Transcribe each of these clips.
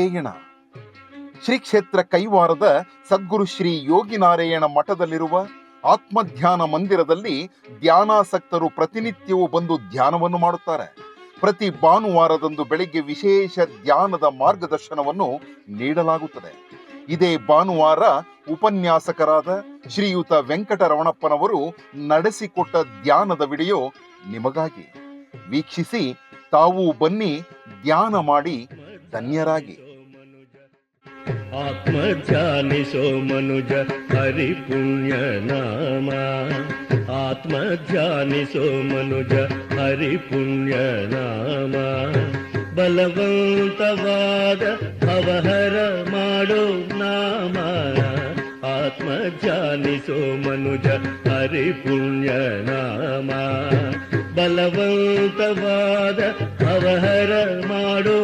ಯೋಗಿನಾರಾಯಣ ಶ್ರೀ ಕ್ಷೇತ್ರ ಕೈವಾರದ ಸದ್ಗುರು ಶ್ರೀ ಯೋಗಿ ನಾರಾಯಣ ಮಠದಲ್ಲಿರುವ ಆತ್ಮಧ್ಯಾನ ಮಂದಿರದಲ್ಲಿ ಧ್ಯಾನಾಸಕ್ತರು ಪ್ರತಿನಿತ್ಯವೂ ಬಂದು ಧ್ಯಾನವನ್ನು ಮಾಡುತ್ತಾರೆ. ಪ್ರತಿ ಭಾನುವಾರದಂದು ಬೆಳಿಗ್ಗೆ ವಿಶೇಷ ಧ್ಯಾನದ ಮಾರ್ಗದರ್ಶನವನ್ನು ನೀಡಲಾಗುತ್ತದೆ. ಇದೇ ಭಾನುವಾರ ಉಪನ್ಯಾಸಕರಾದ ಶ್ರೀಯುತ ವೆಂಕಟರಮಣಪ್ಪನವರು ನಡೆಸಿಕೊಟ್ಟ ಧ್ಯಾನದ ವಿಡಿಯೋ ನಿಮಗಾಗಿ. ವೀಕ್ಷಿಸಿ ತಾವು ಬನ್ನಿ, ಧ್ಯಾನ ಮಾಡಿ ಧನ್ಯರಾಗಿ. ಆತ್ಮಧ್ಯಾನಿಸೋ ಮನುಜ ಹರಿಪುಣ್ಯ ನಾಮ ಆತ್ಮಧ್ಯಾನಿಸೋ ಮನುಜ ಹರಿಪುಣ್ಯ ನಾಮ ಬಲವಂತವಾದ ಅವಹರ ಮಾಡೋ ನಾಮ ಆತ್ಮಧ್ಯಾನಿಸೋ ಮನುಜ ಹರಿಪುಣ್ಯ ನಾಮ ಬಲವಂತವಾದ ಅವಹರ ಮಾಡೋ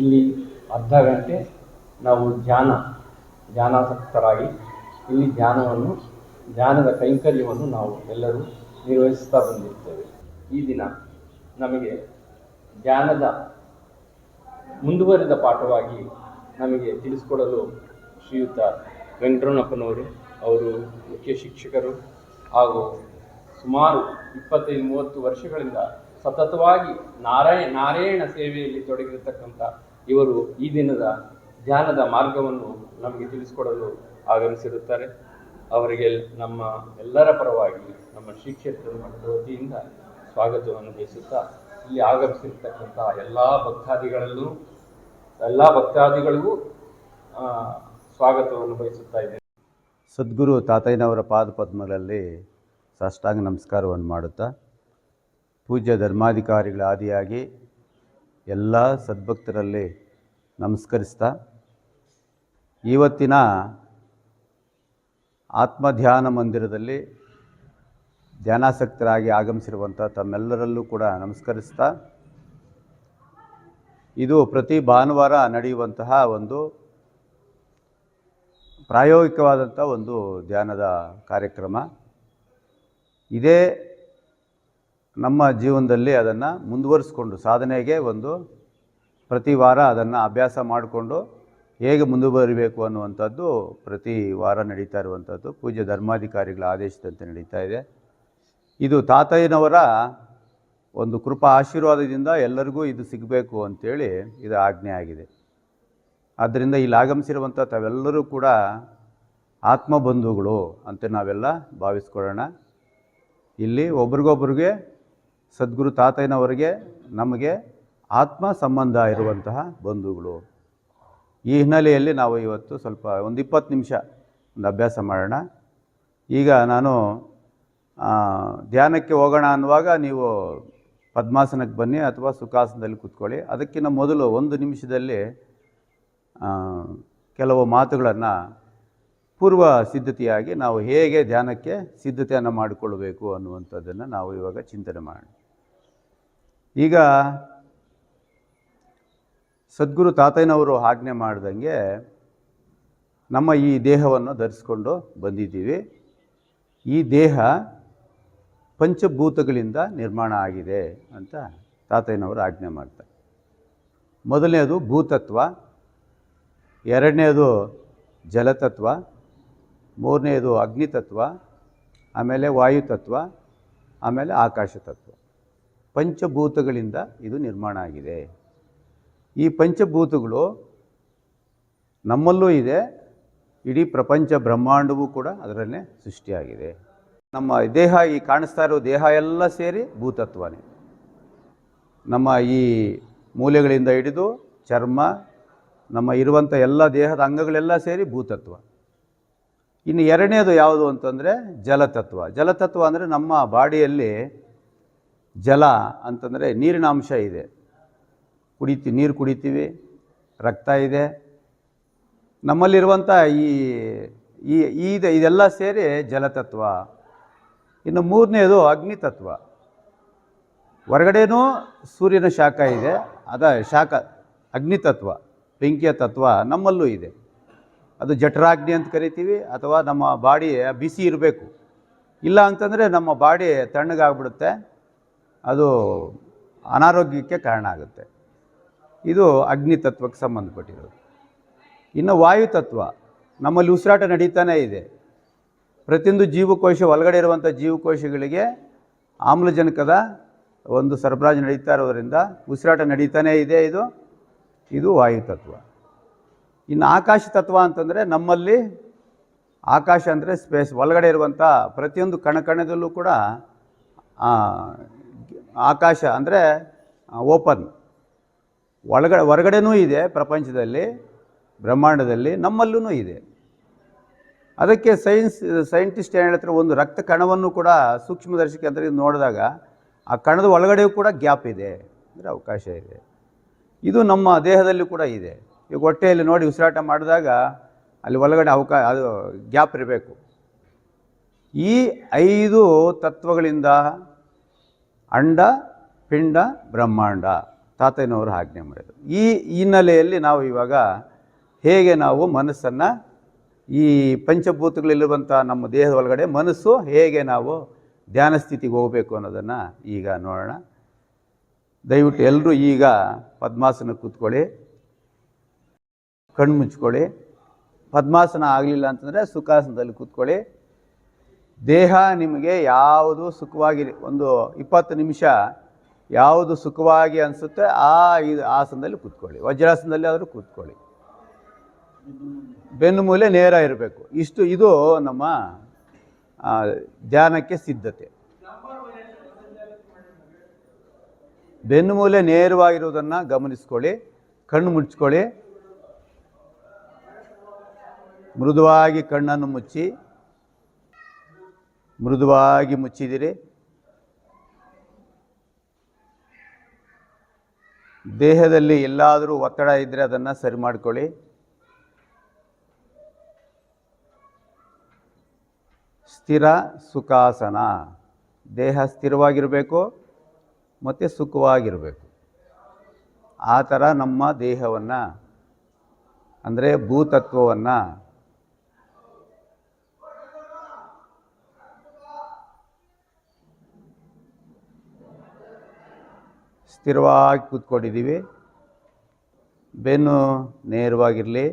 ಇಲ್ಲಿ ಅರ್ಧ ಗಂಟೆ ನಾವು ಧ್ಯಾನ, ಧ್ಯಾನಾಸಕ್ತರಾಗಿ ಇಲ್ಲಿ ಧ್ಯಾನವನ್ನು, ಧ್ಯಾನದ ಕೈಂಕರ್ಯವನ್ನು ನಾವು ಎಲ್ಲರೂ ನಿರ್ವಹಿಸ್ತಾ ಬಂದಿರ್ತೇವೆ. ಈ ದಿನ ನಮಗೆ ಧ್ಯಾನದ ಮುಂದುವರಿದ ಪಾಠವಾಗಿ ನಮಗೆ ತಿಳಿಸಿಕೊಡಲು ಶ್ರೀಯುತ ವೆಂಕಟರಮಣಪ್ಪನವರು, ಅವರು ಮುಖ್ಯ ಶಿಕ್ಷಕರು ಹಾಗೂ ಸುಮಾರು ಇಪ್ಪತ್ತೈದು, ಮೂವತ್ತು ವರ್ಷಗಳಿಂದ ಸತತವಾಗಿ ನಾರಾಯಣ ನಾರಾಯಣ ಸೇವೆಯಲ್ಲಿ ತೊಡಗಿರತಕ್ಕಂಥ ಇವರು ಈ ದಿನದ ಧ್ಯಾನದ ಮಾರ್ಗವನ್ನು ನಮಗೆ ತಿಳಿಸಿಕೊಡಲು ಆಗಮಿಸಿರುತ್ತಾರೆ. ಅವರಿಗೆ ನಮ್ಮ ಎಲ್ಲರ ಪರವಾಗಿ, ನಮ್ಮ ಶ್ರೀ ಕ್ಷೇತ್ರದ ಮಠದ ವತಿಯಿಂದ ಸ್ವಾಗತವನ್ನು ಬಯಸುತ್ತಾ ಇಲ್ಲಿ ಆಗಮಿಸಿರ್ತಕ್ಕಂಥ ಎಲ್ಲ ಭಕ್ತಾದಿಗಳಲ್ಲೂ, ಎಲ್ಲ ಭಕ್ತಾದಿಗಳಿಗೂ ಸ್ವಾಗತವನ್ನು ಬಯಸುತ್ತಾ ಇದ್ದೇನೆ. ಸದ್ಗುರು ತಾತಯ್ಯನವರ ಪಾದಪದ್ಮಗಳಲ್ಲಿ ಸಾಷ್ಟಾಂಗ ನಮಸ್ಕಾರವನ್ನು ಮಾಡುತ್ತಾ, ಪೂಜ್ಯ ಧರ್ಮಾಧಿಕಾರಿಗಳ ಆದಿಯಾಗಿ ಎಲ್ಲ ಸದ್ಭಕ್ತರಲ್ಲಿ ನಮಸ್ಕರಿಸ್ತಾ, ಇವತ್ತಿನ ಆತ್ಮಧ್ಯಾನ ಮಂದಿರದಲ್ಲಿ ಧ್ಯಾನಾಸಕ್ತರಾಗಿ ಆಗಮಿಸಿರುವಂಥ ತಮ್ಮೆಲ್ಲರಲ್ಲೂ ಕೂಡ ನಮಸ್ಕರಿಸ್ತಾ, ಇದು ಪ್ರತಿ ಭಾನುವಾರ ನಡೆಯುವಂತಹ ಒಂದು ಪ್ರಾಯೋಗಿಕವಾದಂಥ ಒಂದು ಧ್ಯಾನದ ಕಾರ್ಯಕ್ರಮ. ಇದೇ ನಮ್ಮ ಜೀವನದಲ್ಲಿ ಅದನ್ನು ಮುಂದುವರಿಸ್ಕೊಂಡು, ಸಾಧನೆಗೆ ಒಂದು ಪ್ರತಿ ವಾರ ಅದನ್ನು ಅಭ್ಯಾಸ ಮಾಡಿಕೊಂಡು ಹೇಗೆ ಮುಂದುವರಿಬೇಕು ಅನ್ನುವಂಥದ್ದು ಪ್ರತಿ ವಾರ ನಡೀತಾ ಇರುವಂಥದ್ದು. ಪೂಜ್ಯ ಧರ್ಮಾಧಿಕಾರಿಗಳ ಆದೇಶದಂತೆ ನಡೀತಾ ಇದೆ. ಇದು ತಾತಯ್ಯನವರ ಒಂದು ಕೃಪಾ ಆಶೀರ್ವಾದದಿಂದ ಎಲ್ಲರಿಗೂ ಇದು ಸಿಗಬೇಕು ಅಂತೇಳಿ ಇದು ಆಜ್ಞೆ ಆಗಿದೆ. ಆದ್ದರಿಂದ ಇಲ್ಲಿ ಆಗಮಿಸಿರುವಂಥ ತಾವೆಲ್ಲರೂ ಕೂಡ ಆತ್ಮಬಂಧುಗಳು ಅಂತ ನಾವೆಲ್ಲ ಭಾವಿಸ್ಕೊಳ್ಳೋಣ. ಇಲ್ಲಿ ಒಬ್ರಿಗೊಬ್ರಿಗೆ ಸದ್ಗುರು ತಾತಯ್ಯನವರಿಗೆ ನಮಗೆ ಆತ್ಮ ಸಂಬಂಧ ಇರುವಂತಹ ಬಂಧುಗಳು. ಈ ಹಿನ್ನೆಲೆಯಲ್ಲಿ ನಾವು ಇವತ್ತು ಸ್ವಲ್ಪ ಒಂದು ಇಪ್ಪತ್ತು ನಿಮಿಷ ಒಂದು ಅಭ್ಯಾಸ ಮಾಡೋಣ. ಈಗ ನಾನು ಧ್ಯಾನಕ್ಕೆ ಹೋಗೋಣ ಅನ್ನುವಾಗ ನೀವು ಪದ್ಮಾಸನಕ್ಕೆ ಬನ್ನಿ ಅಥವಾ ಸುಖಾಸನದಲ್ಲಿ ಕೂತ್ಕೊಳ್ಳಿ. ಅದಕ್ಕಿಂತ ಮೊದಲು ಒಂದು ನಿಮಿಷದಲ್ಲಿ ಕೆಲವು ಮಾತುಗಳನ್ನು ಪೂರ್ವ ಸಿದ್ಧತೆಯಾಗಿ ನಾವು ಹೇಗೆ ಧ್ಯಾನಕ್ಕೆ ಸಿದ್ಧತೆಯನ್ನು ಮಾಡಿಕೊಳ್ಳಬೇಕು ಅನ್ನುವಂಥದ್ದನ್ನು ನಾವು ಇವಾಗ ಚಿಂತನೆ ಮಾಡೋಣ. ಈಗ ಸದ್ಗುರು ತಾತಯ್ಯನವರು ಆಜ್ಞೆ ಮಾಡ್ದಂಗೆ ನಮ್ಮ ಈ ದೇಹವನ್ನು ಧರಿಸ್ಕೊಂಡು ಬಂದಿದ್ದೀವಿ. ಈ ದೇಹ ಪಂಚಭೂತಗಳಿಂದ ನಿರ್ಮಾಣ ಆಗಿದೆ ಅಂತ ತಾತಯ್ಯನವರು ಆಜ್ಞೆ ಮಾಡ್ತಾರೆ. ಮೊದಲನೇದು ಭೂತತ್ವ, ಎರಡನೇದು ಜಲತತ್ವ, ಮೂರನೇದು ಅಗ್ನಿತತ್ವ, ಆಮೇಲೆ ವಾಯುತತ್ವ, ಆಮೇಲೆ ಆಕಾಶ ತತ್ವ ಪಂಚಭೂತಗಳಿಂದ ಇದು ನಿರ್ಮಾಣ ಆಗಿದೆ. ಈ ಪಂಚಭೂತಗಳು ನಮ್ಮಲ್ಲೂ ಇದೆ. ಇಡೀ ಪ್ರಪಂಚ ಬ್ರಹ್ಮಾಂಡವೂ ಕೂಡ ಅದರಲ್ಲೇ ಸೃಷ್ಟಿಯಾಗಿದೆ. ನಮ್ಮ ದೇಹ, ಈ ಕಾಣಿಸ್ತಾ ಇರೋ ದೇಹ ಎಲ್ಲ ಸೇರಿ ಭೂತತ್ವನೇ. ನಮ್ಮ ಈ ಮೂಲೆಗಳಿಂದ ಹಿಡಿದು ಚರ್ಮ, ನಮ್ಮ ಇರುವಂಥ ಎಲ್ಲ ದೇಹದ ಅಂಗಗಳೆಲ್ಲ ಸೇರಿ ಭೂತತ್ವ. ಇನ್ನು ಎರಡನೇದು ಯಾವುದು ಅಂತಂದರೆ ಜಲತತ್ವ. ಜಲತತ್ವ ಅಂದರೆ ನಮ್ಮ ಬಾಡಿಯಲ್ಲಿ ಜಲ ಅಂತಂದರೆ ನೀರಿನ ಅಂಶ ಇದೆ. ಕುಡಿತಿ, ನೀರು ಕುಡಿತೀವಿ, ರಕ್ತ ಇದೆ. ನಮ್ಮಲ್ಲಿರುವಂಥ ಈ ಈ, ಈ- ಇದೆಲ್ಲ ಸೇರಿ ಜಲತತ್ವ. ಇನ್ನು ಮೂರನೇದು ಅಗ್ನಿ ತತ್ವ ಹೊರಗಡೆನೂ ಸೂರ್ಯನ ಶಾಖ ಇದೆ, ಅದ ಶಾಖ ಅಗ್ನಿ ತತ್ವ ಬೆಂಕಿಯ ತತ್ವ ನಮ್ಮಲ್ಲೂ ಇದೆ. ಅದು ಜಠರಾಗ್ನಿ ಅಂತ ಕರಿತೀವಿ, ಅಥವಾ ನಮ್ಮ ಬಾಡಿ ಬಿಸಿ ಇರಬೇಕು. ಇಲ್ಲ ಅಂತಂದರೆ ನಮ್ಮ ಬಾಡಿ ತಣ್ಣಗಾಗ್ಬಿಡುತ್ತೆ. ಅದು ಅನಾರೋಗ್ಯಕ್ಕೆ ಕಾರಣ ಆಗುತ್ತೆ. ಇದು ಅಗ್ನಿ ತತ್ವಕ್ಕೆ ಸಂಬಂಧಪಟ್ಟಿರೋದು. ಇನ್ನು ವಾಯು ತತ್ವ, ನಮ್ಮಲ್ಲಿ ಉಸಿರಾಟ ನಡೀತಾನೇ ಇದೆ. ಪ್ರತಿಯೊಂದು ಜೀವಕೋಶ, ಒಳಗಡೆ ಇರುವಂಥ ಜೀವಕೋಶಗಳಿಗೆ ಆಮ್ಲಜನಕದ ಒಂದು ಸರಬರಾಜು ನಡೀತಾ ಇರೋದರಿಂದ ಉಸಿರಾಟ ನಡೀತಾನೇ ಇದೆ ಇದು. ಇದು ವಾಯು ತತ್ವ. ಇನ್ನು ಆಕಾಶ ತತ್ವ ಅಂತಂದರೆ ನಮ್ಮಲ್ಲಿ ಆಕಾಶ ಅಂದರೆ ಸ್ಪೇಸ್, ಒಳಗಡೆ ಇರುವಂಥ ಪ್ರತಿಯೊಂದು ಕಣಕಣದಲ್ಲೂ ಕೂಡ ಆಕಾಶ ಅಂದರೆ ಓಪನ್. ಒಳಗಡೆ, ಹೊರಗಡೆನೂ ಇದೆ ಪ್ರಪಂಚದಲ್ಲಿ, ಬ್ರಹ್ಮಾಂಡದಲ್ಲಿ ನಮ್ಮಲ್ಲೂ ಇದೆ. ಅದಕ್ಕೆ ಸೈನ್ಸ್, ಸೈಂಟಿಸ್ಟ್ ಏನು ಹೇಳ್ತಾರೆ, ಒಂದು ರಕ್ತ ಕಣವನ್ನು ಕೂಡ ಸೂಕ್ಷ್ಮದರ್ಶಕ ಅಂದರೆ ನೋಡಿದಾಗ, ಆ ಕಣದ ಒಳಗಡೆಯೂ ಕೂಡ ಗ್ಯಾಪ್ ಇದೆ, ಅಂದರೆ ಅವಕಾಶ ಇದೆ. ಇದು ನಮ್ಮ ದೇಹದಲ್ಲಿ ಕೂಡ ಇದೆ. ಈಗ ಹೊಟ್ಟೆಯಲ್ಲಿ ನೋಡಿ ಉಸಿರಾಟ ಮಾಡಿದಾಗ, ಅಲ್ಲಿ ಒಳಗಡೆ ಅವಕಾಶ ಅದು ಗ್ಯಾಪ್ ಇರಬೇಕು. ಈ ಐದು ತತ್ವಗಳಿಂದ ಅಂಡ, ಪಿಂಡ, ಬ್ರಹ್ಮಾಂಡ. ತಾತಯ್ಯನವರು ಆಜ್ಞೆ ಮಾಡಿದರು. ಈ ಹಿನ್ನೆಲೆಯಲ್ಲಿ ನಾವು ಇವಾಗ ಹೇಗೆ ನಾವು ಮನಸ್ಸನ್ನು ಈ ಪಂಚಭೂತಗಳಲ್ಲಿರುವಂಥ ನಮ್ಮ ದೇಹದ ಒಳಗಡೆ ಮನಸ್ಸು ಹೇಗೆ ನಾವು ಧ್ಯಾನ ಸ್ಥಿತಿಗೆ ಹೋಗಬೇಕು ಅನ್ನೋದನ್ನು ಈಗ ನೋಡೋಣ. ದಯವಿಟ್ಟು ಎಲ್ಲರೂ ಈಗ ಪದ್ಮಾಸನ ಕೂತ್ಕೊಳ್ಳಿ. ಕಣ್ಣು ಮುಚ್ಕೊಳ್ಳಿ. ಪದ್ಮಾಸನ ಆಗಲಿಲ್ಲ ಅಂತಂದರೆ ಸುಖಾಸನದಲ್ಲಿ ಕೂತ್ಕೊಳ್ಳಿ. ದೇಹ ನಿಮಗೆ ಯಾವುದು ಸುಖವಾಗಿ, ಒಂದು ಇಪ್ಪತ್ತು ನಿಮಿಷ ಯಾವುದು ಸುಖವಾಗಿ ಅನಿಸುತ್ತೆ, ಆ ಇದು ಆಸನದಲ್ಲಿ ಕೂತ್ಕೊಳ್ಳಿ. ವಜ್ರಾಸನದಲ್ಲಿ ಆದರೂ ಕೂತ್ಕೊಳ್ಳಿ. ಬೆನ್ನು ಮೂಲೆ ನೇರ ಇರಬೇಕು. ಇಷ್ಟು, ಇದು ನಮ್ಮ ಧ್ಯಾನಕ್ಕೆ ಸಿದ್ಧತೆ. ಬೆನ್ನು ಮೂಲೆ ನೇರವಾಗಿರುವುದನ್ನು ಗಮನಿಸ್ಕೊಳ್ಳಿ, ಕಣ್ಣು ಮುಚ್ಕೊಳ್ಳಿ. ಮೃದುವಾಗಿ ಕಣ್ಣನ್ನು ಮುಚ್ಚಿ. ಮೃದುವಾಗಿ ಮುಚ್ಚಿದಿರಿ. ದೇಹದಲ್ಲಿ ಎಲ್ಲಾದರೂ ಒತ್ತಡ ಇದ್ದರೆ ಅದನ್ನು ಸರಿ ಮಾಡಿಕೊಳ್ಳಿ. ಸ್ಥಿರ ಸುಖಾಸನ. ದೇಹ ಸ್ಥಿರವಾಗಿರಬೇಕು ಮತ್ತು ಸುಖವಾಗಿರಬೇಕು. ಆ ಥರ ನಮ್ಮ ದೇಹವನ್ನು, ಅಂದರೆ ಭೂತತ್ವವನ್ನು ಸ್ಥಿರವಾಗಿ ಕೂತ್ಕೊಂಡಿದ್ದೀವಿ. ಬೆನ್ನು ನೇರವಾಗಿರಲಿ.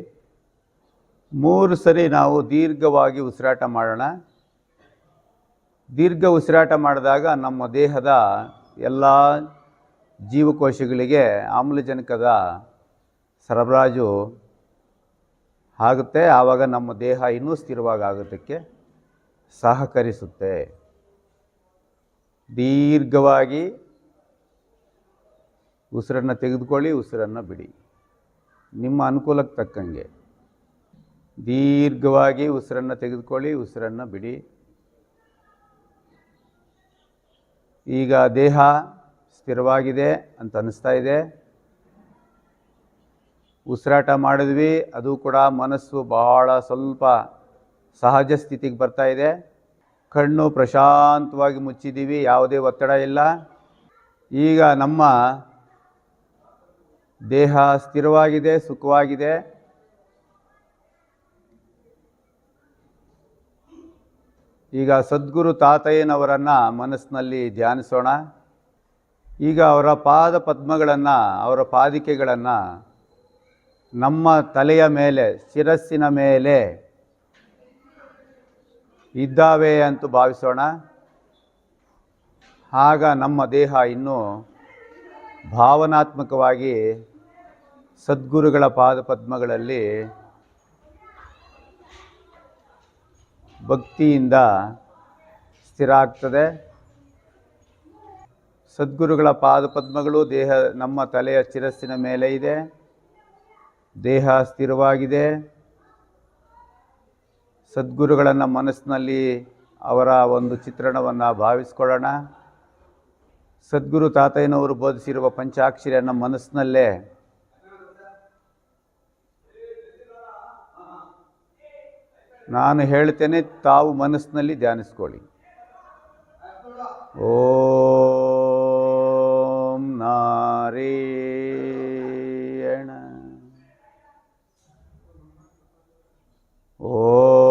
ಮೂರು ಸರಿ ನಾವು ದೀರ್ಘವಾಗಿ ಉಸಿರಾಟ ಮಾಡೋಣ. ದೀರ್ಘ ಉಸಿರಾಟ ಮಾಡಿದಾಗ ನಮ್ಮ ದೇಹದ ಎಲ್ಲ ಜೀವಕೋಶಗಳಿಗೆ ಆಮ್ಲಜನಕದ ಸರಬರಾಜು ಆಗುತ್ತೆ. ಆವಾಗ ನಮ್ಮ ದೇಹ ಇನ್ನೂ ಸ್ಥಿರವಾಗಿ ಆಗೋದಕ್ಕೆ ಸಹಕರಿಸುತ್ತೆ. ದೀರ್ಘವಾಗಿ ಉಸಿರನ್ನು ತೆಗೆದುಕೊಳ್ಳಿ, ಉಸಿರನ್ನು ಬಿಡಿ. ನಿಮ್ಮ ಅನುಕೂಲಕ್ಕೆ ತಕ್ಕಂಗೆ. ದೀರ್ಘವಾಗಿ ಉಸಿರನ್ನು ತೆಗೆದುಕೊಳ್ಳಿ, ಉಸಿರನ್ನು ಬಿಡಿ. ಈಗ ದೇಹ ಸ್ಥಿರವಾಗಿದೆ ಅಂತ ಅನ್ನಿಸ್ತಾ ಇದೆ. ಉಸಿರಾಟ ಮಾಡಿದ್ವಿ, ಅದು ಕೂಡ ಮನಸ್ಸು ಬಹಳ ಸ್ವಲ್ಪ ಸಹಜ ಸ್ಥಿತಿಗೆ ಬರ್ತಾ ಇದೆ. ಕಣ್ಣು ಪ್ರಶಾಂತವಾಗಿ ಮುಚ್ಚಿದ್ದೀವಿ, ಯಾವುದೇ ಒತ್ತಡ ಇಲ್ಲ. ಈಗ ನಮ್ಮ ದೇಹ ಸ್ಥಿರವಾಗಿದೆ, ಸುಖವಾಗಿದೆ. ಈಗ ಸದ್ಗುರು ತಾತಯ್ಯನವರನ್ನು ಮನಸ್ಸಿನಲ್ಲಿ ಧ್ಯಾನಿಸೋಣ. ಈಗ ಅವರ ಪಾದ ಪದ್ಮಗಳನ್ನು, ಅವರ ಪಾದಿಕೆಗಳನ್ನು ನಮ್ಮ ತಲೆಯ ಮೇಲೆ, ಶಿರಸ್ಸಿನ ಮೇಲೆ ಇದ್ದಾವೆ ಅಂತ ಭಾವಿಸೋಣ. ಆಗ ನಮ್ಮ ದೇಹ ಇನ್ನೂ ಭಾವನಾತ್ಮಕವಾಗಿ ಸದ್ಗುರುಗಳ ಪಾದ ಪದ್ಮಗಳಲ್ಲಿ ಭಕ್ತಿಯಿಂದ ಸ್ಥಿರ ಆಗ್ತದೆ ಸದ್ಗುರುಗಳ ಪಾದ ಪದ್ಮಗಳು ದೇಹ, ನಮ್ಮ ತಲೆಯ ಶಿರಸ್ಸಿನ ಮೇಲೆ ಇದೆ. ದೇಹ ಸ್ಥಿರವಾಗಿದೆ. ಸದ್ಗುರುಗಳನ್ನು ಮನಸ್ಸಿನಲ್ಲಿ ಅವರ ಒಂದು ಚಿತ್ರಣವನ್ನು ಭಾವಿಸ್ಕೊಳ್ಳೋಣ. ಸದ್ಗುರು ತಾತಯ್ಯನವರು ಬೋಧಿಸಿರುವ ಪಂಚಾಕ್ಷರಿಯನ್ನು ಮನಸ್ಸಿನಲ್ಲೇ ನಾನು ಹೇಳ್ತೇನೆ ತಾವು ಮನಸ್ಸಿನಲ್ಲಿ ಧ್ಯಾನಿಸ್ಕೊಳ್ಳಿ. ಓಂ ನಾರಾಯಣ. ಓಂ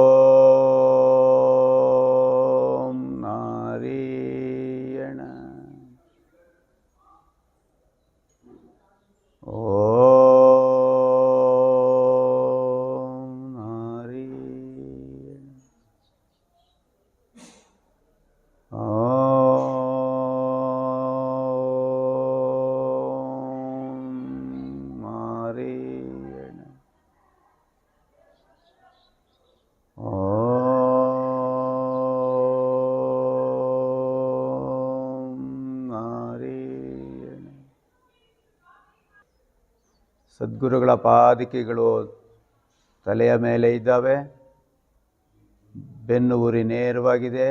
ಸದ್ಗುರುಗಳ ಪಾದಿಕೆಗಳು ತಲೆಯ ಮೇಲೆ ಇದ್ದಾವೆ. ಬೆನ್ನು ಉರಿ ನೇರವಾಗಿದೆ.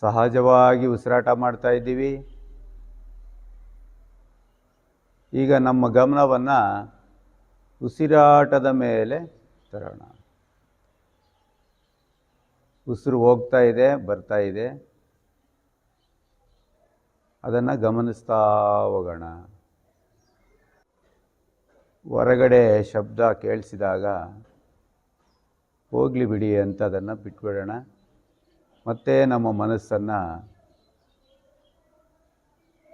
ಸಹಜವಾಗಿ ಉಸಿರಾಟ ಮಾಡ್ತಾ ಇದ್ದೀವಿ. ಈಗ ನಮ್ಮ ಗಮನವನ್ನು ಉಸಿರಾಟದ ಮೇಲೆ ತರೋಣ. ಉಸಿರು ಹೋಗ್ತಾ ಇದೆ, ಬರ್ತಾ ಇದೆ. ಅದನ್ನು ಗಮನಿಸ್ತಾ ಹೋಗೋಣ. ಹೊರಗಡೆ ಶಬ್ದ ಕೇಳಿಸಿದಾಗ, ಹೋಗಲಿ ಬಿಡಿ ಅಂತ ಅದನ್ನು ಬಿಟ್ಬಿಡೋಣ. ಮತ್ತೆ ನಮ್ಮ ಮನಸ್ಸನ್ನು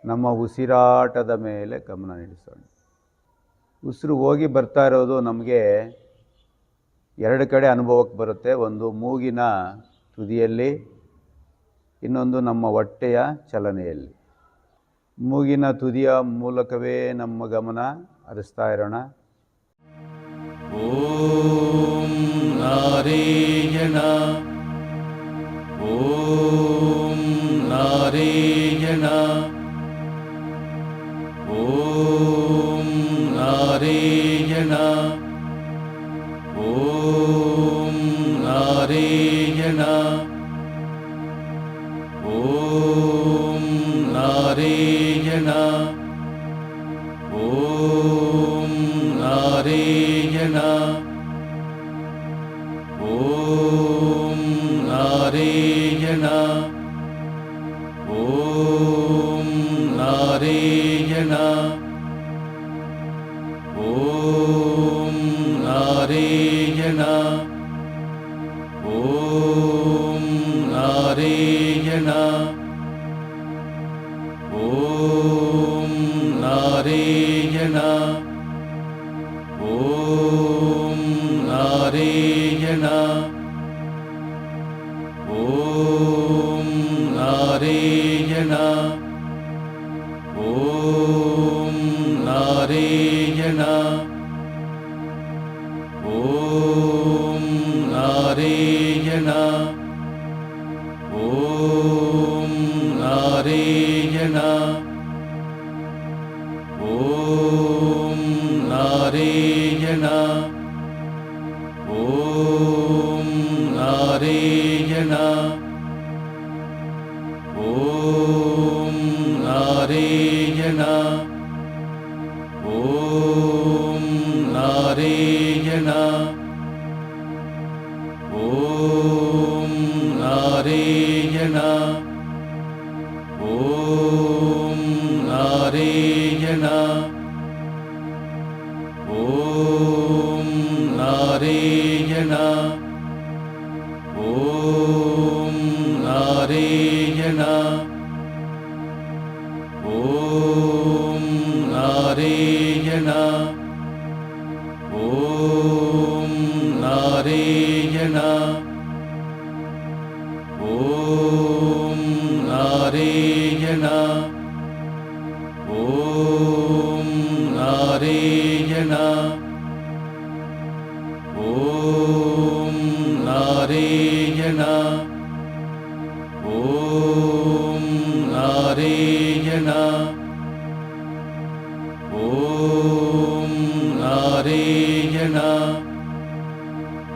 ನಮ್ಮ ಉಸಿರಾಟದ ಮೇಲೆ ಗಮನ ನಿಲ್ಲಿಸೋಣ. ಉಸಿರು ಹೋಗಿ ಬರ್ತಾ ಇರೋದು ನಮಗೆ ಎರಡು ಕಡೆ ಅನುಭವಕ್ಕೆ ಬರುತ್ತೆ. ಒಂದು ಮೂಗಿನ ತುದಿಯಲ್ಲಿ, ಇನ್ನೊಂದು ನಮ್ಮ ಹೊಟ್ಟೆಯ ಚಲನೆಯಲ್ಲಿ. ಮೂಗಿನ ತುದಿಯ ಮೂಲಕವೇ ನಮ್ಮ ಗಮನ ಹರಿಸ್ತಾ ಇರೋಣ ಓಂ ನಾರಾಯಣ. ஓம் நாரேயணா.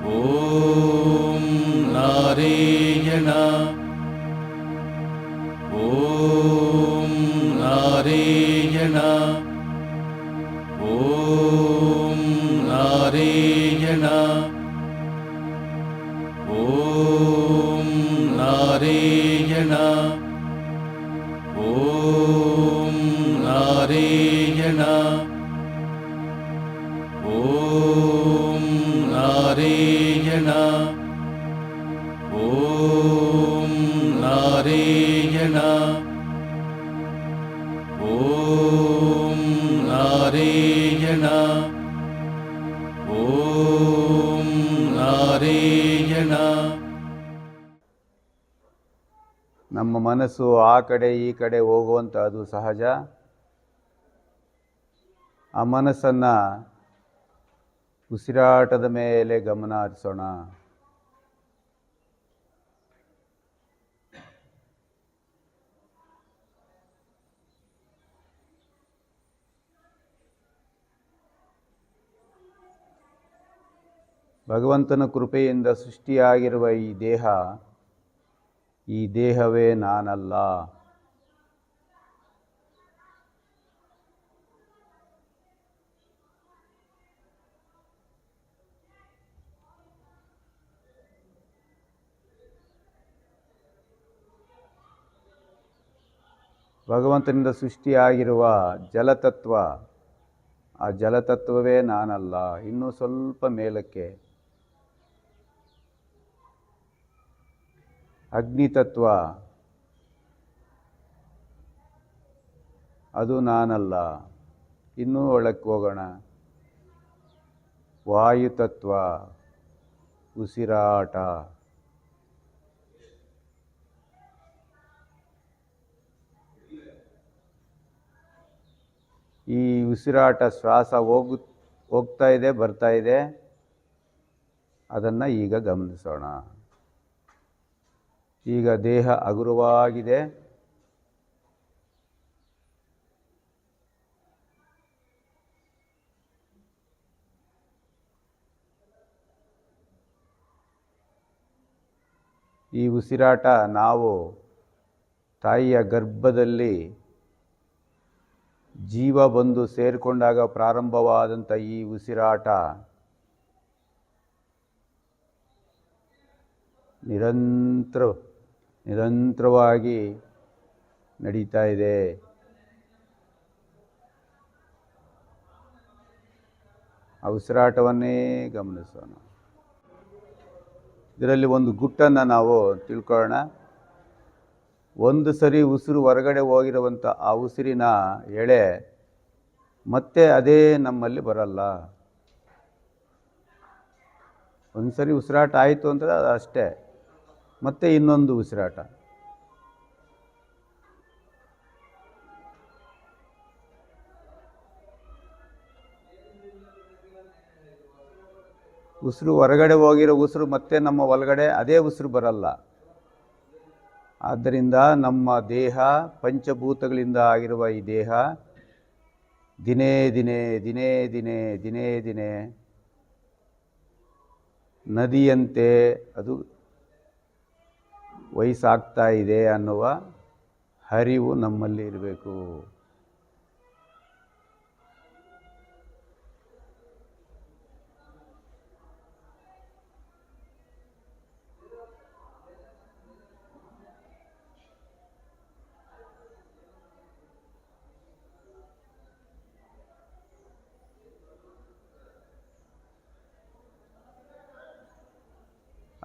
ஓம் நாரேயணா. ಮನಸ್ಸು ಆ ಕಡೆ ಈ ಕಡೆ ಹೋಗುವಂಥದ್ದು ಸಹಜ? ಆ ಮನಸ್ಸನ್ನು ಉಸಿರಾಟದ ಮೇಲೆ ಗಮನ ಹರಿಸೋಣ. ಭಗವಂತನ ಕೃಪೆಯಿಂದ ಸೃಷ್ಟಿಯಾಗಿರುವ ಈ ದೇಹ ಈ ದೇಹವೇ ನಾನಲ್ಲ. ಭಗವಂತನಿಂದ ಸೃಷ್ಟಿಯಾಗಿರುವ ಜಲತತ್ವ ಆ ಜಲತತ್ವವೇ ನಾನಲ್ಲ. ಇನ್ನೂ ಸ್ವಲ್ಪ ಮೇಲಕ್ಕೆ ಅಗ್ನಿತತ್ವ. ಅದು ನಾನಲ್ಲ. ಇನ್ನೂ ಒಳಕ್ಕೆ ಹೋಗೋಣ. ವಾಯುತತ್ವ. ಉಸಿರಾಟ. ಈ ಉಸಿರಾಟ ಶ್ವಾಸ ಹೋಗು, ಹೋಗ್ತಾ ಇದೆ, ಬರ್ತಾ ಇದೆ. ಅದನ್ನು ಈಗ ಗಮನಿಸೋಣ. ಈಗ ದೇಹ ಹಗುರವಾಗಿದೆ ಈ ಉಸಿರಾಟ ನಾವು ತಾಯಿಯ ಗರ್ಭದಲ್ಲಿ ಜೀವ ಬಂದು ಸೇರಿಕೊಂಡಾಗ ಪ್ರಾರಂಭವಾದಂಥ ಈ ಉಸಿರಾಟ ನಿರಂತರ ನಿರಂತರವಾಗಿ ನಡೀತಾ ಇದೆ. ಆ ಉಸಿರಾಟವನ್ನೇ ಗಮನಿಸೋಣ. ಇದರಲ್ಲಿ ಒಂದು ಗುಟ್ಟನ್ನು ನಾವು ತಿಳ್ಕೊಳ್ಳೋಣ. ಒಂದು ಸರಿ ಉಸಿರು ಹೊರಗಡೆ ಹೋಗಿರುವಂಥ ಆ ಉಸಿರಿನ ಎಳೆ ಮತ್ತೆ ಅದೇ ನಮ್ಮಲ್ಲಿ ಬರಲ್ಲ. ಒಂದು ಸರಿ ಉಸಿರಾಟ ಆಯಿತು ಅಂದರೆ ಅದು ಅಷ್ಟೇ. ಮತ್ತೆ ಇನ್ನೊಂದು ಉಸಿರಾಟ. ಉಸಿರು ಹೊರಗಡೆ ಹೋಗಿರೋ ಉಸಿರು ಮತ್ತೆ ನಮ್ಮ ಒಳಗಡೆ ಅದೇ ಉಸಿರು ಬರಲ್ಲ. ಆದ್ದರಿಂದ ನಮ್ಮ ದೇಹ ಪಂಚಭೂತಗಳಿಂದ ಆಗಿರುವ ಈ ದೇಹ ದಿನೇ ದಿನೇ ದಿನೇ ದಿನೇ ದಿನೇ ದಿನೇ ನದಿಯಂತೆ ಅದು ವಯಸ್ಸಾಗ್ತಾ ಇದೆ ಅನ್ನುವ ಅರಿವು ನಮ್ಮಲ್ಲಿ ಇರಬೇಕು.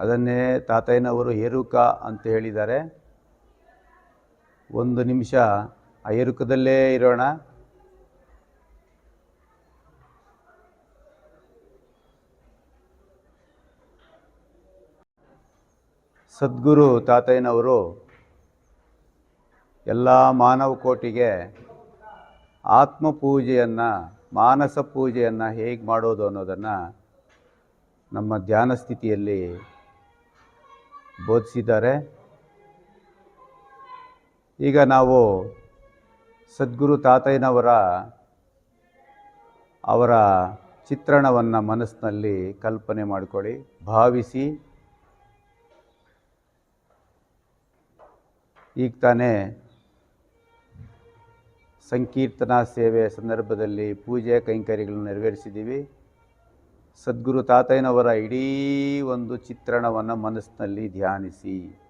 ಅದನ್ನೇ ತಾತಯ್ಯನವರು ಏರುಕ ಅಂತ ಹೇಳಿದ್ದಾರೆ. ಒಂದು ನಿಮಿಷ, ಆ ಏರುಕದಲ್ಲೇ ಇರೋಣ. ಸದ್ಗುರು ತಾತಯ್ಯನವರು ಎಲ್ಲ ಮಾನವ ಕೋಟಿಗೆ ಆತ್ಮ ಪೂಜೆಯನ್ನು, ಮಾನಸ ಪೂಜೆಯನ್ನು ಹೇಗೆ ಮಾಡೋದು ಅನ್ನೋದನ್ನು ನಮ್ಮ ಧ್ಯಾನ ಸ್ಥಿತಿಯಲ್ಲಿ ಬೋಧಿಸಿದ್ದಾರೆ. ಈಗ ನಾವು ಸದ್ಗುರು ತಾತಯ್ಯನವರ, ಅವರ ಚಿತ್ರಣವನ್ನು ಮನಸ್ಸಿನಲ್ಲಿ ಕಲ್ಪನೆ ಮಾಡಿಕೊಳ್ಳಿ, ಭಾವಿಸಿ. ಈಗ ತಾನೇ ಸಂಕೀರ್ತನಾ ಸೇವೆಯ ಸಂದರ್ಭದಲ್ಲಿ ಪೂಜೆ ಕೈಂಕರ್ಯಗಳನ್ನು ನೆರವೇರಿಸಿದ್ದೀವಿ. ಸದ್ಗುರು ತಾತಯ್ಯನವರ ಇಡೀ ಒಂದು ಚಿತ್ರಣವನ್ನು ಮನಸ್ಸಿನಲ್ಲಿ ಧ್ಯಾನಿಸಿ.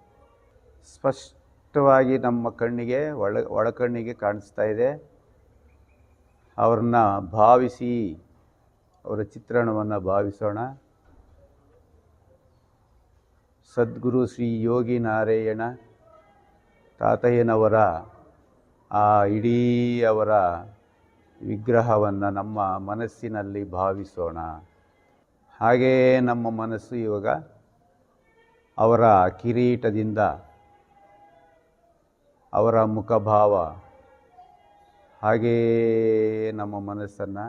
ಸ್ಪಷ್ಟವಾಗಿ ನಮ್ಮ ಕಣ್ಣಿಗೆ, ಒಳ, ಒಳಕಣ್ಣಿಗೆ ಕಾಣಿಸ್ತಾ ಇದೆ. ಅವ್ರನ್ನ ಭಾವಿಸಿ, ಅವರ ಚಿತ್ರಣವನ್ನು ಭಾವಿಸೋಣ. ಸದ್ಗುರು ಶ್ರೀ ಯೋಗಿ ನಾರಾಯಣ ತಾತಯ್ಯನವರ ಆ ಇಡೀ ಅವರ ವಿಗ್ರಹವನ್ನು ನಮ್ಮ ಮನಸ್ಸಿನಲ್ಲಿ ಭಾವಿಸೋಣ. ಹಾಗೆಯೇ ನಮ್ಮ ಮನಸ್ಸು ಇವಾಗ ಅವರ ಕಿರೀಟದಿಂದ ಅವರ ಮುಖಭಾವ, ಹಾಗೆಯೇ ನಮ್ಮ ಮನಸ್ಸನ್ನು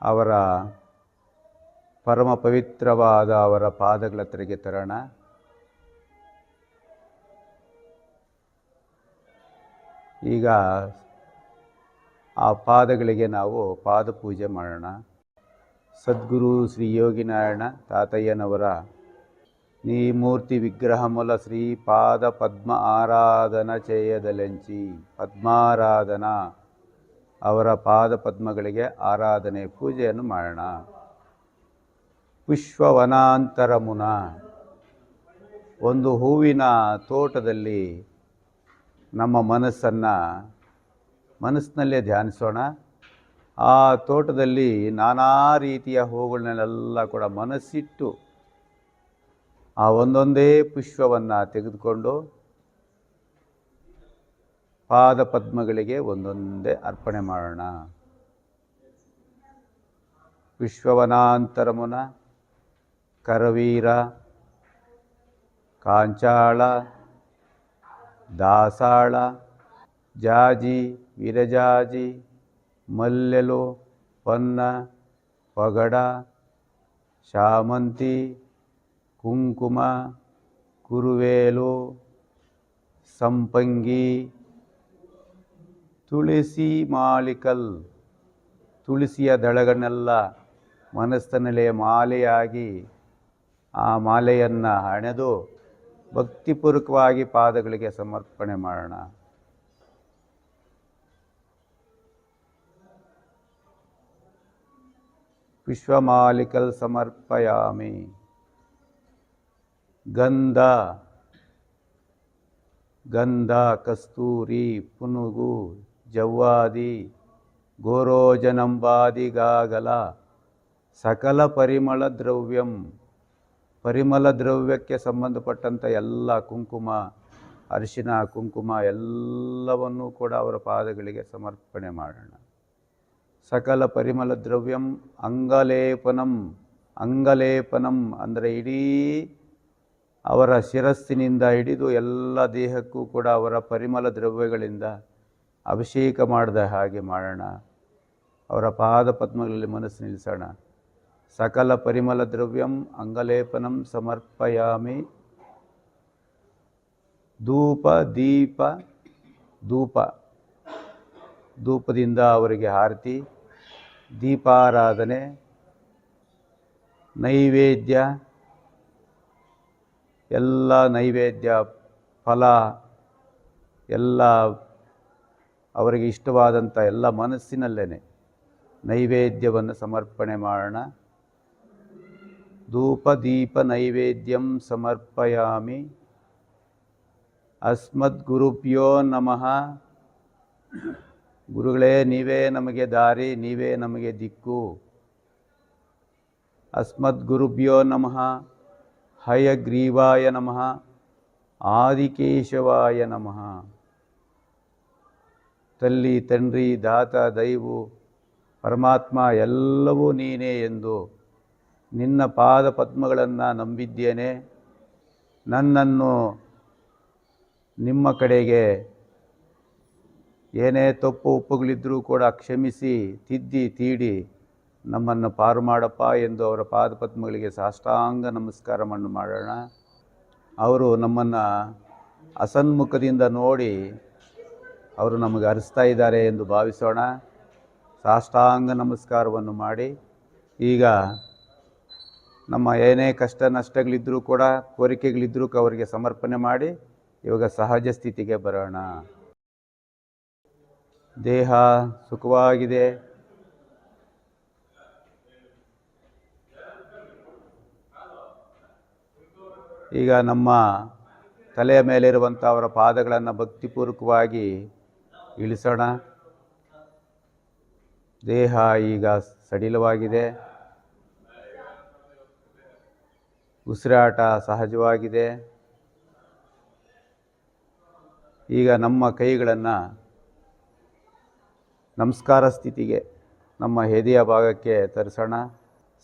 ಅವರ ಪರಮ ಪವಿತ್ರವಾದ ಅವರ ಪಾದಗಳ ಹತ್ರಗೆ ತರೋಣ. ಈಗ ಆ ಪಾದಗಳಿಗೆ ನಾವು ಪಾದ ಪೂಜೆ ಮಾಡೋಣ. ಸದ್ಗುರು ಶ್ರೀ ಯೋಗಿನಾರಾಯಣ ತಾತಯ್ಯನವರ ನೀ ಮೂರ್ತಿ ವಿಗ್ರಹ ಮೂಲ ಶ್ರೀ ಪಾದ ಪದ್ಮ ಆರಾಧನ ಚೇಯದಲೆಂಚಿ ಪದ್ಮಾರಾಧನಾ ಅವರ ಪಾದ ಪದ್ಮಗಳಿಗೆ ಆರಾಧನೆ ಪೂಜೆಯನ್ನು ಮಾಡೋಣ. ವಿಶ್ವವನಾಂತರ ಮುನ ಒಂದು ಹೂವಿನ ತೋಟದಲ್ಲಿ ನಮ್ಮ ಮನಸ್ಸನ್ನು ಮನಸ್ಸಿನಲ್ಲೇ ಧ್ಯಾನಿಸೋಣ. ಆ ತೋಟದಲ್ಲಿ ನಾನಾ ರೀತಿಯ ಹೂಗಳನ್ನೆಲ್ಲ ಕೂಡ ಮನಸ್ಸಿಟ್ಟು ಆ ಒಂದೊಂದೇ ಪುಷ್ಪವನ್ನು ತೆಗೆದುಕೊಂಡು ಪಾದ ಪದ್ಮಗಳಿಗೆ ಒಂದೊಂದೇ ಅರ್ಪಣೆ ಮಾಡೋಣ. ವಿಶ್ವವನಾಂತರಮುನ, ಕರವೀರ, ಕಾಂಚಾಳ, ದಾಸಾಳ, ಜಾಜಿ ವಿರಜಾಜಿ ಮಲ್ಲೆಲು ಪನ್ನ, ಪಗಡ, ಶಾಮಂತಿ, ಕುಂಕುಮ, ಕುರುವೇಲು, ಸಂಪಂಗಿ, ತುಳಸಿ ಮಾಲಿಕಲ್, ತುಳಸಿಯ ದಳಗಳನ್ನೆಲ್ಲ ಮನಸ್ಸಿನಲ್ಲೇ ಮಾಲೆಯಾಗಿ ಆ ಮಾಲೆಯನ್ನು ಹಣೆದು ಭಕ್ತಿಪೂರ್ವಕವಾಗಿ ಪಾದಗಳಿಗೆ ಸಮರ್ಪಣೆ ಮಾಡೋಣ. ವಿಶ್ವಮಾಲಿಕಲ್ ಸಮರ್ಪಯಾಮಿ ಗಂಧ. ಗಂಧ, ಕಸ್ತೂರಿ, ಪುನುಗು, ಜವ್ವಾದಿ, ಗೋರೋಜನಂಬಾದಿಗಾಗಲ, ಸಕಲ ಪರಿಮಳ ದ್ರವ್ಯಂ. ಪರಿಮಳ ದ್ರವ್ಯಕ್ಕೆ ಸಂಬಂಧಪಟ್ಟಂಥ ಎಲ್ಲ ಕುಂಕುಮ, ಅರಿಶಿನ, ಕುಂಕುಮ ಎಲ್ಲವನ್ನೂ ಕೂಡ ಅವರ ಪಾದಗಳಿಗೆ ಸಮರ್ಪಣೆ ಮಾಡೋಣ. ಸಕಲ ಪರಿಮಳ ದ್ರವ್ಯಂ ಅಂಗಲೇಪನಂ ಅಂಗಲೇಪನಂ ಅಂದರೆ ಇಡೀ ಅವರ ಶಿರಸ್ಸಿನಿಂದ ಹಿಡಿದು ಎಲ್ಲ ದೇಹಕ್ಕೂ ಕೂಡ ಅವರ ಪರಿಮಳ ದ್ರವ್ಯಗಳಿಂದ ಅಭಿಷೇಕ ಮಾಡಿದ ಹಾಗೆ ಮಾಡೋಣ. ಅವರ ಪಾದ ಪದ್ಮಗಳಲ್ಲಿ ಮನಸ್ಸು ನಿಲ್ಲಿಸೋಣ. ಸಕಲ ಪರಿಮಳ ದ್ರವ್ಯಂ ಅಂಗಲೇಪನಂ ಸಮರ್ಪಯಾಮಿ. ಧೂಪ, ದೀಪ, ಧೂಪ. ಧೂಪದಿಂದ ಅವರಿಗೆ ಆರತಿ ದೀಪಾರಾಧನೆ, ನೈವೇದ್ಯ, ಎಲ್ಲ ನೈವೇದ್ಯ ಫಲ, ಎಲ್ಲ ಅವರಿಗೆ ಇಷ್ಟವಾದಂಥ ಎಲ್ಲ ಮನಸ್ಸಿನಲ್ಲೇ ನೈವೇದ್ಯವನ್ನು ಸಮರ್ಪಣೆ ಮಾಡೋಣ. ಧೂಪ, ದೀಪ, ನೈವೇದ್ಯಂ ಸಮರ್ಪಯಾಮಿ. ಅಸ್ಮದ್ಗುರುಭ್ಯೋ ನಮಃ. ಗುರುಗಳೇ, ನೀವೇ ನಮಗೆ ದಾರಿ, ನೀವೇ ನಮಗೆ ದಿಕ್ಕು. ಅಸ್ಮದ್ ಗುರುಭ್ಯೋ ನಮಃ, ಹಯಗ್ರೀವಾಯ ನಮಃ, ಆದಿಕೇಶವಾಯ ನಮಃ. ತಲ್ಲಿ, ತಂಡ್ರಿ, ದಾತ, ದೈವು, ಪರಮಾತ್ಮ ಎಲ್ಲವೂ ನೀನೇ ಎಂದು ನಿನ್ನ ಪಾದ ಪದ್ಮಗಳನ್ನು ನಂಬಿದ್ದೇನೆ. ನನ್ನನ್ನು ನಿಮ್ಮ ಕಡೆಗೆ ಏನೇ ತಪ್ಪು ಉಪ್ಪುಗಳಿದ್ದರೂ ಕೂಡ ಕ್ಷಮಿಸಿ, ತಿದ್ದಿ, ತೀಡಿ, ನಮ್ಮನ್ನು ಪಾರು ಮಾಡಪ್ಪ ಎಂದು ಅವರ ಪಾದಪದ್ಮಗಳಿಗೆ ಸಾಷ್ಟಾಂಗ ನಮಸ್ಕಾರವನ್ನು ಮಾಡೋಣ. ಅವರು ನಮ್ಮನ್ನು ಅಸನ್ಮುಖದಿಂದ ನೋಡಿ ಅವರು ನಮಗೆ ಅರಿಸ್ತಾ ಇದ್ದಾರೆ ಎಂದು ಭಾವಿಸೋಣ. ಸಾಷ್ಟಾಂಗ ನಮಸ್ಕಾರವನ್ನು ಮಾಡಿ. ಈಗ ನಮ್ಮ ಏನೇ ಕಷ್ಟ ನಷ್ಟಗಳಿದ್ದರೂ ಕೂಡ ಕೋರಿಕೆಗಳಿದ್ದರೂ ಅವರಿಗೆ ಸಮರ್ಪಣೆ ಮಾಡಿ, ಇವಾಗ ಸಹಜ ಸ್ಥಿತಿಗೆ ಬರೋಣ. ದೇಹ ಸುಖವಾಗಿದೆ. ಈಗ ನಮ್ಮ ತಲೆಯ ಮೇಲಿರುವಂಥ ಅವರ ಪಾದಗಳನ್ನು ಭಕ್ತಿಪೂರ್ವಕವಾಗಿ ಇಳಿಸೋಣ. ದೇಹ ಈಗ ಸಡಿಲವಾಗಿದೆ. ಉಸಿರಾಟ ಸಹಜವಾಗಿದೆ. ಈಗ ನಮ್ಮ ಕೈಗಳನ್ನು ನಮಸ್ಕಾರ ಸ್ಥಿತಿಗೆ ನಮ್ಮ ಹೆದೆಯ ಭಾಗಕ್ಕೆ ತರಿಸೋಣ.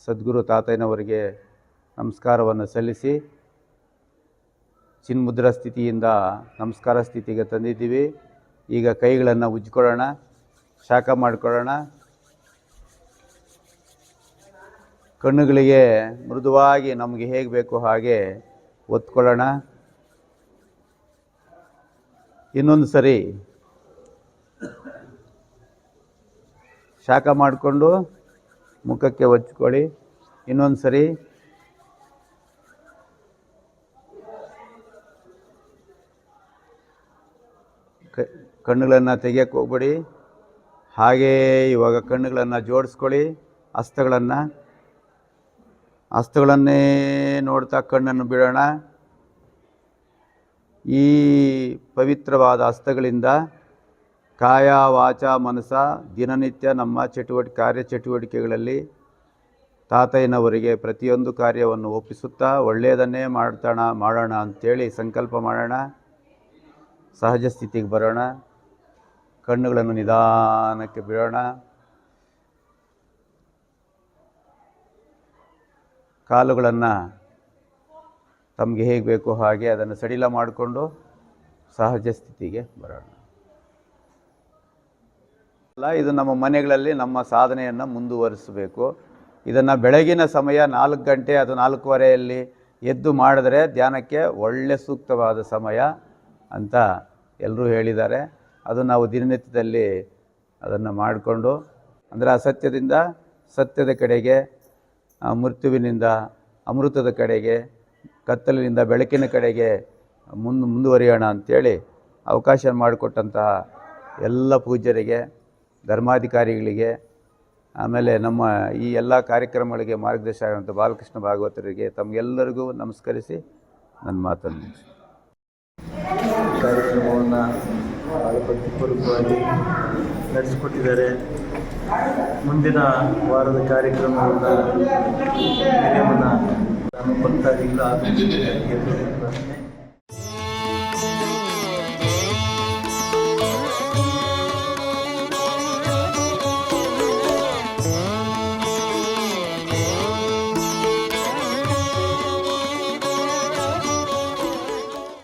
ಸದ್ಗುರು ತಾತಯ್ಯನವರಿಗೆ ನಮಸ್ಕಾರವನ್ನು ಸಲ್ಲಿಸಿ ಚಿನ್ಮುದ್ರ ಸ್ಥಿತಿಯಿಂದ ನಮಸ್ಕಾರ ಸ್ಥಿತಿಗೆ ತಂದಿದ್ದೀವಿ. ಈಗ ಕೈಗಳನ್ನು ಉಜ್ಕೊಳ್ಳೋಣ ಶಾಖ ಮಾಡಿಕೊಳ್ಳೋಣ. ಕಣ್ಣುಗಳಿಗೆ ಮೃದುವಾಗಿ ನಮಗೆ ಹೇಗೆ ಬೇಕು ಹಾಗೆ ಒತ್ಕೊಳ್ಳೋಣ. ಇನ್ನೊಂದು ಸರಿ ಶಾಖ ಮಾಡಿಕೊಂಡು ಮುಖಕ್ಕೆ ಹೊಚ್ಕೊಳ್ಳಿ ಇನ್ನೊಂದು ಸರಿ. ಕಣ್ಣುಗಳನ್ನು ತೆಗಿಯಕ್ಕೆ ಹೋಗ್ಬೇಡಿ. ಹಾಗೇ ಇವಾಗ ಕಣ್ಣುಗಳನ್ನು ಜೋಡಿಸ್ಕೊಳ್ಳಿ. ಹಸ್ತಗಳನ್ನು. ಹಸ್ತಗಳನ್ನೇ ನೋಡ್ತಾ ಕಣ್ಣನ್ನು ಬಿಡೋಣ. ಈ ಪವಿತ್ರವಾದ ಹಸ್ತಗಳಿಂದ ಕಾಯ, ವಾಚ, ಮನಸ, ದಿನನಿತ್ಯ ನಮ್ಮ ಚಟುವಟಿಕೆ ಕಾರ್ಯಚಟುವಟಿಕೆಗಳಲ್ಲಿ ತಾತಯ್ಯನವರಿಗೆ ಪ್ರತಿಯೊಂದು ಕಾರ್ಯವನ್ನು ಒಪ್ಪಿಸುತ್ತಾ ಒಳ್ಳೆಯದನ್ನೇ ಮಾಡ್ತಾಣ, ಮಾಡೋಣ ಅಂಥೇಳಿ ಸಂಕಲ್ಪ ಮಾಡೋಣ, ಸಹಜ ಸ್ಥಿತಿಗೆ ಬರೋಣ, ಕಣ್ಣುಗಳನ್ನು ನಿಧಾನಕ್ಕೆ ಬಿಡೋಣ. ಕಾಲುಗಳನ್ನು ತಮಗೆ ಹೇಗೆ ಬೇಕು ಹಾಗೆ ಅದನ್ನು ಸಡಿಲ ಮಾಡಿಕೊಂಡು ಸಹಜ ಸ್ಥಿತಿಗೆ ಬರೋಣ. ಅಲ್ಲ, ಇದು ನಮ್ಮ ಮನೆಗಳಲ್ಲಿ ನಮ್ಮ ಸಾಧನೆಯನ್ನು ಮುಂದುವರಿಸಬೇಕು. ಇದನ್ನು ಬೆಳಗಿನ ಸಮಯ ನಾಲ್ಕು ಗಂಟೆ ಅಥವಾ ನಾಲ್ಕೂವರೆಯಲ್ಲಿ ಎದ್ದು ಮಾಡಿದ್ರೆ ಧ್ಯಾನಕ್ಕೆ ಒಳ್ಳೆ ಸೂಕ್ತವಾದ ಸಮಯ ಅಂತ ಎಲ್ಲರೂ ಹೇಳಿದ್ದಾರೆ. ಅದು ನಾವು ದಿನನಿತ್ಯದಲ್ಲಿ ಅದನ್ನು ಮಾಡಿಕೊಂಡು, ಅಂದರೆ ಅಸತ್ಯದಿಂದ ಸತ್ಯದ ಕಡೆಗೆ ಮೃತ್ಯುವಿನಿಂದ, ಅಮೃತದ ಕಡೆಗೆ, ಕತ್ತಲಿನಿಂದ ಬೆಳಕಿನ ಕಡೆಗೆ ಮುಂದೆ ಮುಂದುವರಿಯೋಣ ಅಂಥೇಳಿ ಅವಕಾಶ ಮಾಡಿಕೊಟ್ಟಂತಹ ಎಲ್ಲ ಪೂಜ್ಯರಿಗೆ ಧರ್ಮಾಧಿಕಾರಿಗಳಿಗೆ, ಆಮೇಲೆ ನಮ್ಮ ಈ ಎಲ್ಲ ಕಾರ್ಯಕ್ರಮಗಳಿಗೆ ಮಾರ್ಗದರ್ಶನ ಆಗುವಂಥ ಬಾಲಕೃಷ್ಣ ಭಾಗವತರಿಗೆ ತಮಗೆಲ್ಲರಿಗೂ ನಮಸ್ಕರಿಸಿ ನನ್ನ ಮಾತನ್ನು. ಕಾರ್ಯಕ್ರಮವನ್ನು ಭಾಳ ಭಕ್ತಿಪೂರ್ವಕವಾಗಿ ನಡೆಸಿಕೊಟ್ಟಿದ್ದಾರೆ ಮುಂದಿನ ವಾರದ ಕಾರ್ಯಕ್ರಮವನ್ನು ಭಕ್ತಾದಿಗಳು ಪ್ರಾರ್ಥನೆ